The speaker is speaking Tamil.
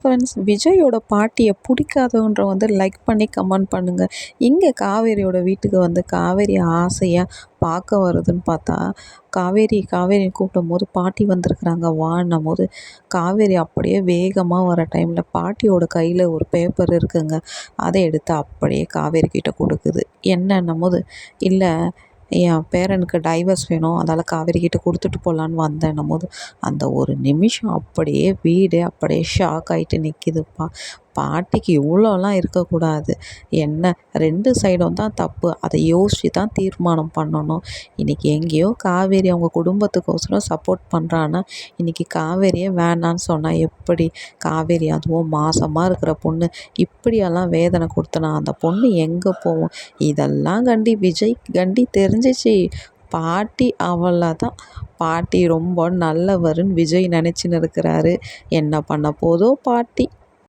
ஃப்ரெண்ட்ஸ் விஜயோட பாட்டியை பிடிக்காதவன்ற வந்து லைக் பண்ணி கமெண்ட் பண்ணுங்கள் இங்கே காவேரியோட வீட்டுக்கு வந்து காவேரி ஆசையாக பார்க்க வருதுன்னு பார்த்தா காவேரி காவேரி கூப்பிடும் போது பாட்டி வந்திருக்குறாங்க வான்னும் போது. காவேரி அப்படியே வேகமாக வர டைமில் பாட்டியோட கையில் ஒரு பேப்பர் இருக்குங்க. அதை எடுத்து அப்படியே காவேரி கிட்ட கொடுக்குது. என்னன்னும் போது இல்லை என் பேரனுக்கு டைவர்ஸ் வேணும். அதனால் காவேரிக்கிட்ட கொடுத்துட்டு போகலான்னு வந்தேன்னும் போது அந்த ஒரு நிமிஷம் அப்படியே வீடே அப்படியே ஷாக் ஆகிட்டு நிற்கிதுப்பா பாட்டிக்கு இவ்வளோலாம் இருக்கக்கூடாது. என்ன? ரெண்டு சைடும் தான் தப்பு. அதை யோசித்து தான் தீர்மானம் பண்ணணும். இன்றைக்கி எங்கேயோ காவேரி அவங்க குடும்பத்துக்கோசரம் சப்போர்ட் பண்ணுறான்னா இன்றைக்கி காவேரியே வேணான்னு சொன்னால் எப்படி? காவேரி அதுவும் மாசமாக இருக்கிற பொண்ணு. இப்படியெல்லாம் வேதனை கொடுத்தனா அந்த பொண்ணு எங்கே போகும் இதெல்லாம் கண்டி விஜய் கண்டி தெரிஞ்சிச்சு. பாட்டி அவ்வளோதான் பாட்டி ரொம்ப நல்லவருன்னு விஜய் நினச்சின்னு இருக்கிறாரு. என்ன பண்ண போதோ பாட்டி.